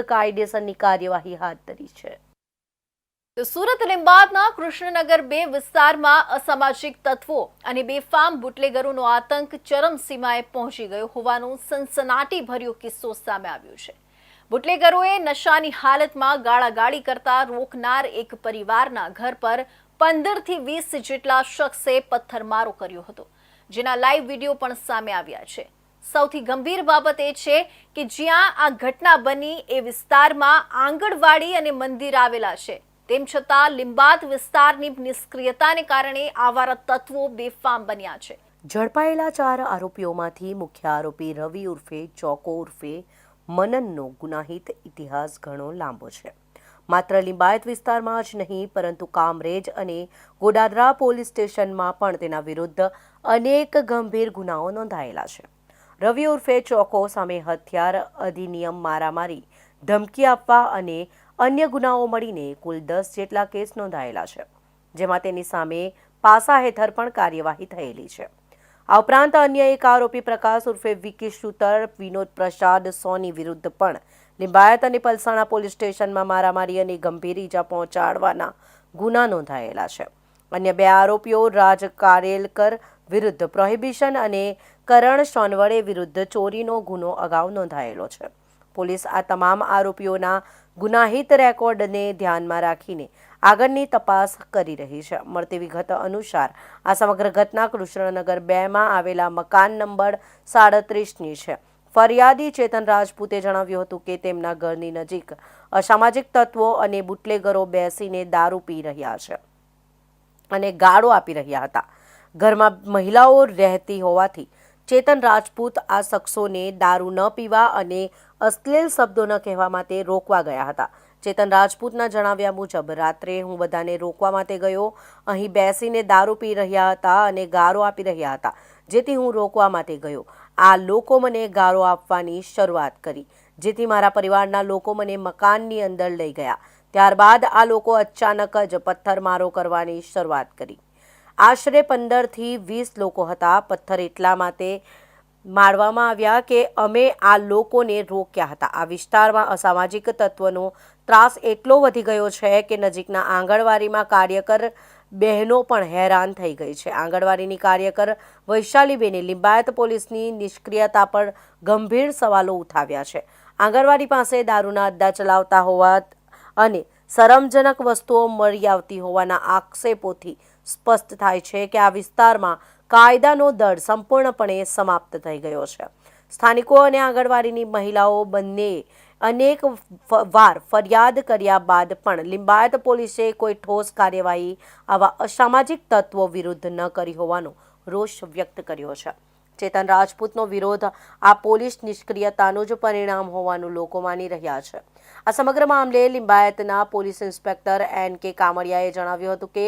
કાયદેસરની કાર્યવાહી હાથ ધરી છે. સુરત લીંબાદના કૃષ્ણનગર બે વિસ્તારમાં અસામાજિક તત્વો અને બેફામ બુટલેગરોનો આતંક ચરમસીમાએ પહોંચી ગયો હોવાનો સનસનાટી ભર્યો કિસ્સો સામે આવ્યો છે. બુટલેગરોએ નશાની હાલતમાં ગાળાગાળી કરતા રોકનાર એક પરિવારના ઘર પર પંદરથી વીસ જેટલા શખ્સે પથ્થરમારો કર્યો હતો, જેના લાઈવ વીડિયો પણ સામે આવ્યા છે. સૌથી ગંભીર બાબત એ છે કે જ્યાં આ ઘટના બની એ વિસ્તારમાં આંગણવાડી અને મંદિર આવેલા છે. તેમ છતાં લિંબાત વિસ્તારની નિષ્ક્રિયતાને કારણે આવારા તત્વો બેફામ બન્યા છે. ઝડપાયેલા ચાર આરોપીઓમાંથી મુખ્ય આરોપી રવિ ઉર્ફે, ચોકો ઉર્ફે, મનનનો ગુનાહિત ઇતિહાસ ઘણો લાંબો છે. માત્ર લિંબાયત વિસ્તારમાં જ નહીં, પરંતુ કામરેજ અને ગોડાદરા પોલીસ સ્ટેશનમાં પણ તેના વિરુદ્ધ અનેક ગંભીર ગુનાઓ નોંધાયેલા છે. રવિ ઉર્ફે ચોકો સામે હથિયાર અધિનિયમ મારામારી, ધમકી આપવા અને અન્ય ગુનાઓ મળીને કુલ દસ જેટલા કેસ નોંધાયેલા છે, જેમાં તેની સામે પાસા હેઠળ પણ કાર્યવાહી થયેલી છે. આ ઉપરાંત અન્ય એક આરોપી પ્રકાશ ઉર્ફે વિકી શૂટર વિનોદ પ્રસાદ, સોની વિરુદ્ધ પણ લિંબાયત અને પલસાણા પોલીસ સ્ટેશનમાં મારામારી અને ગંભીર ઈજા પહોંચાડવાના ગુના નોંધાયેલા છે. અન્ય બે આરોપીઓ રાજ કારેલકર વિરુદ્ધ પ્રોહિબિશન અને કરણ સોનવડે વિરુદ્ધ ચોરીનો ગુનો અગાઉ નોંધાયેલો છે. પોલીસ આ તમામ આરોપીઓના ગુનાહિત રેકોર્ડને ધ્યાનમાં રાખીને આગળની તપાસ કરી રહી છે. મળતી વિગત અનુસાર આ સમગ્ર ઘટના કૃષ્ણનગર બેમાં આવેલા મકાન નંબર સાડત્રીસની છે. ફરિયાદી ચેતન રાજપૂતે જણાવ્યું હતું કે તેમના ઘરની નજીક અસામાજિક તત્વો અને બુટલેગરો બેસીને દારૂ પી રહ્યા છે. અને ગાળો આપી રહ્યા હતા. ઘરમાં મહિલાઓ રહેતી હોવાથી ચેતન રાજપૂત આ શખ્સોને દારૂ ન પીવા અને અશ્લીલ શબ્દો ન કહેવા માટે રોકવા ગયા હતા. ચેતન રાજપૂતના જણાવ્યા મુજબ, રાત્રે હું બધાને રોકવા માટે ગયો. અહીં બેસીને દારૂ પી રહ્યા હતા અને ગારો આપી રહ્યા હતા, જેથી હું રોકવા માટે ગયો. આ લોકો મને ગારો આપવાની શરૂઆત કરી. જેથી મારા પરિવારના લોકો મને મકાનની અંદર લઈ ગયા. ત્યારબાદ આ લોકો અચાનક જ પથ્થરમારો કરવાની શરૂઆત કરી. આશરે પંદરથી વીસ લોકો હતા. પથ્થર એટલા માટે મારવામાં આવ્યા કે અમે આ લોકોને રોક્યા હતા. આ વિસ્તારમાં અસામાજિક તત્વનો ત્રાસ એટલો વધી ગયો છે કે નજીકના આંગણવાડીમાં કાર્યકર બહેનો પણ હેરાન થઈ ગઈ છે. આંગણવાડીની કાર્યકર વૈશાલીબેને લિંબાયત પોલીસની નિષ્ક્રિયતા પર ગંભીર સવાલો ઉઠાવ્યા છે. આંગણવાડી પાસે દારૂના અડ્ડા ચલાવતા હોવા અને શરમજનક વસ્તુઓ મળી આવતી હોવાના આક્ષેપોથી સ્પષ્ટ થાય છે કે આ વિસ્તારમાં કાયદાનો દળ સંપૂર્ણપણે સમાપ્ત થઈ ગયો છે. સ્થાનિકો અને આંગણવાડીની મહિલાઓ બંને અનેક વાર ફરિયાદ કર્યા બાદ પણ લિંબાયત પોલીસે કોઈ ઠોસ કાર્યવાહી આવા અસામાજિક તત્વો વિરુદ્ધ ન કરી હોવાનો રોષ વ્યક્ત કર્યો છે. ચેતન રાજપૂતનો વિરોધ આ પોલીસ નિષ્ક્રિયતાનું જ પરિણામ હોવાનું લોકો માની રહ્યા છે. આ સમગ્ર મામલે લિંબાયતના પોલીસ ઇન્સ્પેક્ટર એન કે કામડિયાએ જણાવ્યું હતું કે,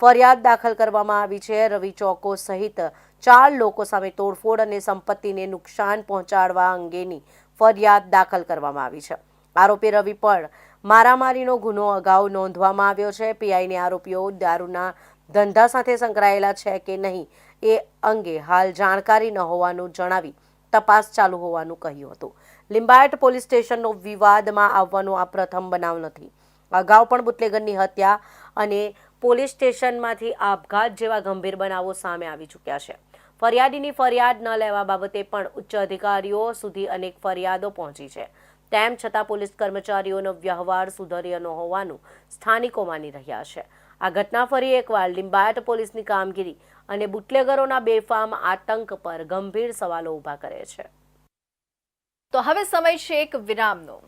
ફરિયાદ દાખલ કરવામાં આવી છે. રવિ ચોકો સહિત ચાર લોકો સામે તોડફોડ અને સંપત્તિને નુકસાન પહોંચાડવા અંગેની ફરિયાદ દાખલ કરવામાં આવી છે. આરોપી રવિ પણ મારામારીનો ગુનો અગાઉ નોંધવામાં આવ્યો છે. પીઆઈને આરોપીઓ દારૂના ધંધા સાથે સંકળાયેલા છે કે નહીં એ અંગે હાલ જાણકારી ન હોવાનું જણાવી તપાસ ચાલુ હોવાનું કહ્યું હતું. લિંબાયત પોલીસ સ્ટેશનનો વિવાદમાં આવવાનો આ પ્રથમ બનાવ નથી. અગાઉ પણ બુટલેગરની હત્યા અને પોલીસ સ્ટેશનમાંથી આપઘાત જેવા ગંભીર બનાવો સામે આવી ચૂક્યા છે. ફરિયાદીની ફરિયાદ ન લેવા બાબતે પણ ઉચ્ચ અધિકારીઓ સુધી અનેક ફરિયાદો પહોંચી છે. તેમ છતાં પોલીસ કર્મચારીઓનો વ્યવહાર સુધર્યો ન હોવાનું સ્થાનિકો માની રહ્યા છે. આ ઘટના ફરી એકવાર લિંબાયત પોલીસની કામગીરી અને બુટલેગરોના બેફામ આતંક પર ગંભીર સવાલો ઊભા કરે છે. તો હવે સમય છે એક વિરામનો.